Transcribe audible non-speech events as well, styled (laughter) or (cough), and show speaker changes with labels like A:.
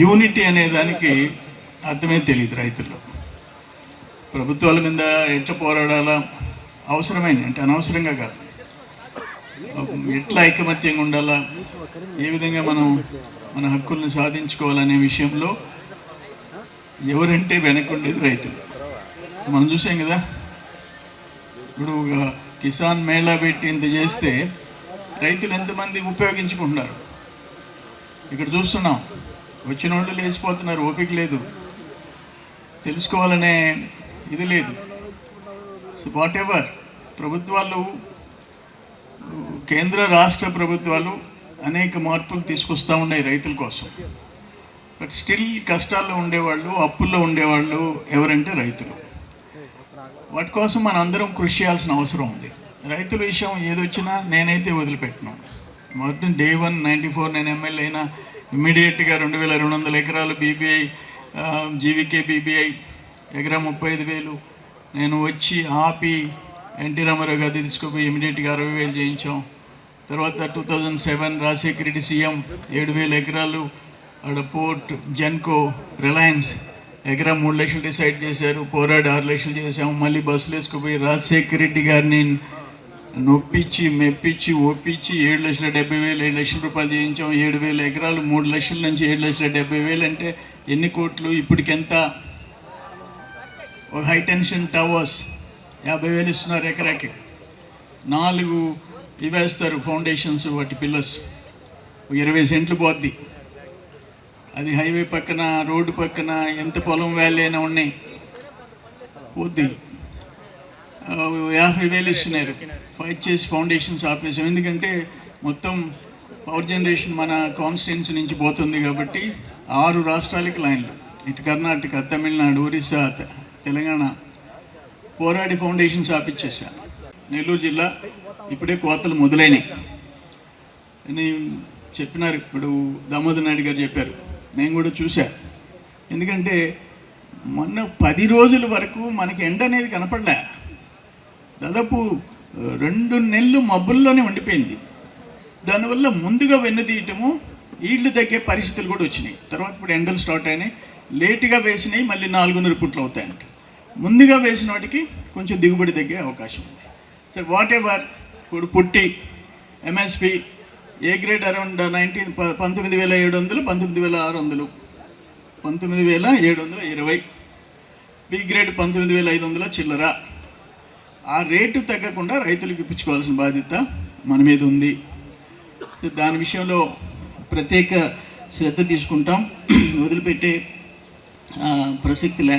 A: Unity అనే దానికి అర్థమే తెలియదు రైతుల్లో. ప్రభుత్వాల మీద ఎట్లా పోరాడాలా? అవసరమైన అంటే అనవసరంగా కాదు. ఎట్లా ఐకమత్యంగా ఉండాలా? ఏ విధంగా మనం మన హక్కులను సాధించుకోవాలనే విషయంలో ఎవరంటే వెనకుండేది రైతులు. మనం చూసాం కదా ఇప్పుడు ఒక కిసాన్ మేళా పెట్టి ఇంత చేస్తే రైతులు ఎంతమంది ఉపయోగించుకుంటున్నారు? ఇక్కడ చూస్తున్నాం. వచ్చిన వాళ్ళు లేచిపోతున్నారు ఓపిక లేదు. తెలుసుకోవాలనే ఇది లేదు. సో వాట్ ఎవర్ ప్రభుత్వాలు కేంద్ర రాష్ట్ర ప్రభుత్వాలు అనేక మార్పులు తీసుకొస్తూ ఉన్నాయి రైతుల కోసం. బట్ స్టిల్ కష్టాల్లో ఉండేవాళ్ళు అప్పుల్లో ఉండేవాళ్ళు ఎవరంటే రైతులు. వాటి కోసం మనం అందరం కృషి చేయాల్సిన అవసరం ఉంది. రైతుల విషయం ఏదొచ్చినా నేనైతే వదిలిపెట్టినాను మొత్తం డే వన్ నైంటీ ఫోర్ నేను ఎమ్మెల్యే అయినా ఇమ్మీడియట్గా రెండు వేల రెండు వందల ఎకరాలు బీబీఐ జీవీకే బీబీఐ ఎకరా ముప్పై ఐదు వేలు. నేను వచ్చి ఆపి ఎన్టీ రామారావు గారి తీసుకుపోయి ఇమీడియట్గా అరవై వేలు చేయించాం. తర్వాత two thousand seven Rajasekhara Reddy CM ఏడు వేల ఎకరాలు ఆడ పోర్ట్ జెన్కో రిలయన్స్ ఎకరా మూడు లక్షలు డిసైడ్ చేశారు పోరాడి ఆరు లక్షలు చేసాము మళ్ళీ బస్సులు వేసుకుపోయి రాజశేఖర రెడ్డి గారిని నొప్పించి మెప్పించి ఒప్పించి ఏడు లక్షల డెబ్బై వేలు ఏడు లక్షల రూపాయలు చేయించాం. ఏడు వేల ఎకరాలు మూడు లక్షల నుంచి ఏడు లక్షల డెబ్బై వేలు అంటే ఎన్ని కోట్లు? ఇప్పటికెంత? ఒక హైటెన్షన్ టవర్స్. యాభై వేలు ఇస్తున్నారు ఎకరాకి. నాలుగు ఇవేస్తారు ఫౌండేషన్స్ వాటి పిల్లర్స్. ఒక ఇరవై సెంట్లు పోద్ది. అది హైవే పక్కన రోడ్డు పక్కన ఎంత పొలం వ్యాలీ అయినా ఉన్నాయి. పోద్ది. యాభై వేలు ఇస్తున్నారు. ఫైట్ చేసి ఫౌండేషన్స్ ఆపేసాం ఎందుకంటే మొత్తం పవర్ జనరేషన్ మన కాన్స్టిట్యున్సీ నుంచి పోతుంది కాబట్టి ఆరు రాష్ట్రాలకి లైన్లు ఇటు కర్ణాటక తమిళనాడు ఒరిస్సా తెలంగాణ పోరాడి ఫౌండేషన్స్ ఆపిచ్చేసా. నెల్లూరు జిల్లా ఇప్పుడే కోతలు మొదలైనవి అని చెప్పినారు. ఇప్పుడు దామోదర్ నాయుడు గారు చెప్పారు. నేను కూడా చూశా ఎందుకంటే మొన్న పది రోజుల వరకు మనకి ఎండ అనేది కనపడలే. దాదాపు రెండు నెలలు మబ్బుల్లోనే ఉండిపోయింది. దానివల్ల ముందుగా వెన్నుతీయటము ఈళ్ళు తగ్గే పరిస్థితులు కూడా వచ్చినాయి. తర్వాత ఇప్పుడు ఎండలు స్టార్ట్ అయినాయి. లేటుగా వేసినాయి మళ్ళీ నాలుగున్నర పుట్లు అవుతాయంట. ముందుగా వేసిన వాటికి కొంచెం దిగుబడి తగ్గే అవకాశం ఉంది. సరే వాట్ ఎవర్ ఇప్పుడు పుట్టి MSP A grade around nineteen పంతొమ్మిది వేల ఏడు వందలు పంతొమ్మిది వేల ఆరు వందలు పంతొమ్మిది వేల ఏడు వందల ఇరవై బి గ్రేడ్ పంతొమ్మిది వేల ఐదు వందల చిల్లర. ఆ రేటు తగ్గకుండా రైతులకు ఇప్పించుకోవాల్సిన బాధ్యత మన మీద ఉంది. దాని విషయంలో ప్రత్యేక శ్రద్ధ తీసుకుంటాం. (clears throat) వదిలిపెట్టే ప్రసక్తి లే